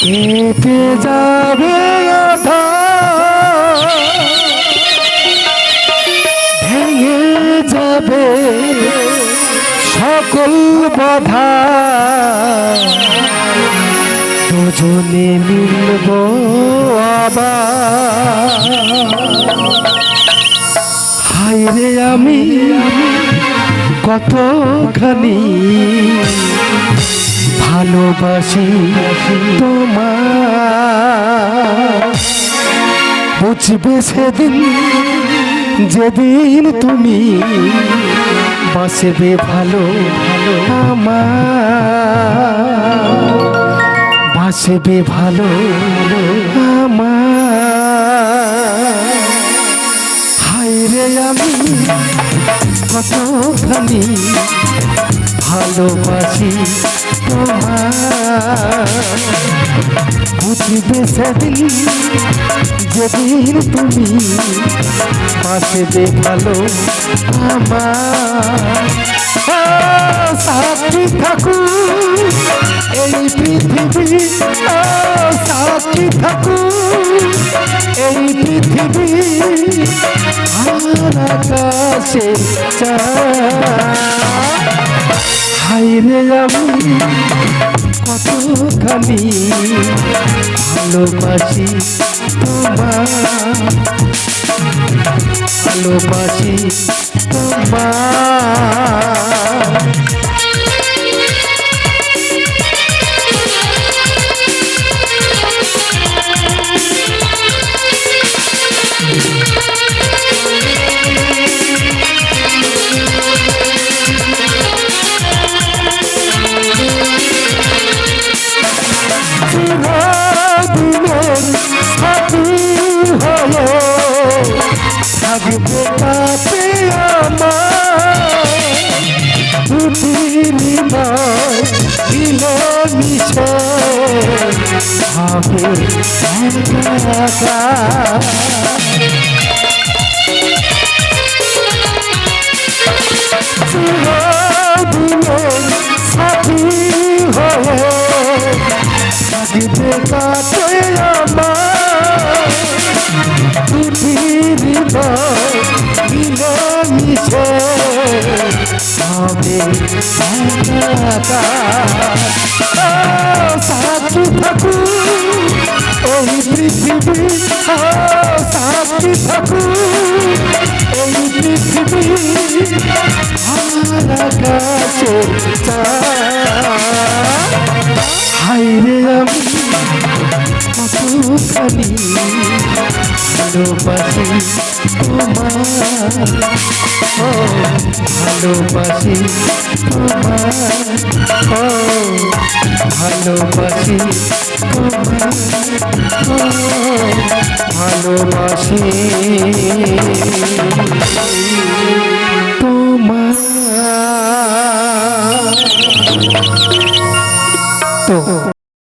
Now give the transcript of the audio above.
কেটে যাবে ভেঙে যাবে সকল বাধা। দুজনে মিলব হায় রে আমি কতখানি ভালোবাসি বুঝবে সেদিন, যেদিন তুমি বাসবে ভালো ভালো আমার বাসবে ভালো আমার হায় রে আমি কতখানি ভালোবাসি বুঝবে সেদিন, যেদিন তুমি বাসবে ভালো আমার। সাথী থাকুক এই পৃথিবী সাথী থাকুক এই পৃথিবী আকাশে হাইরে আমি কতখানি ভালোবাসি তোমার ভালোবাসি তোমার কাছে আমার। দিলে মিশে চিরদিনের সাথী হয়ে থাকবে কাছে আমার পৃথিবী মিশে হবে। সাথী থাকুক এই পৃথিবী সাথী থাকুক এই পৃথিবী আমার আকাশে হাইরে আমি কতখানি ভালোবাসি তোমার। ও ভালোবাসি তোমার। ও ভালোবাসি তোমার। ও ভালোবাসি।